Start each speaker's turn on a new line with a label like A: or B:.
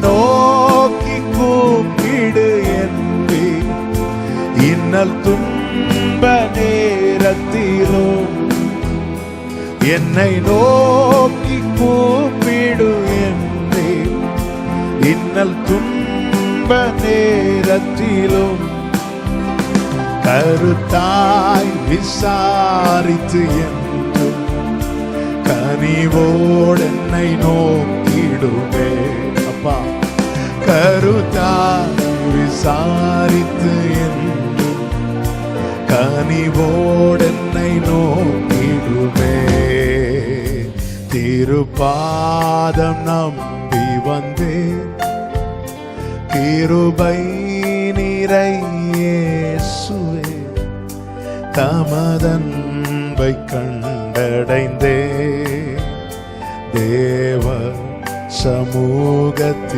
A: நோக்கி கூப்பிடு என்று இன்னல் துன்ப நேரத்திலோ என்னை நோக்கி கூப்பிடு என்று இன்னல் துன்ப நேரத்திலும் கருத்தாய் விசாரித்து என்றும் கனிவோடு என்னை நோக்கிடுவே கருத்தாய் விசாரித்து என்றும் கனிவோடு என்னை நோக்கிடுவே திருப்பாதம் நம்பி வந்தேன் கிருபை நிறையேசுவே தமதன்பை கண்டடைந்தே. தேவ சமூகத்தில்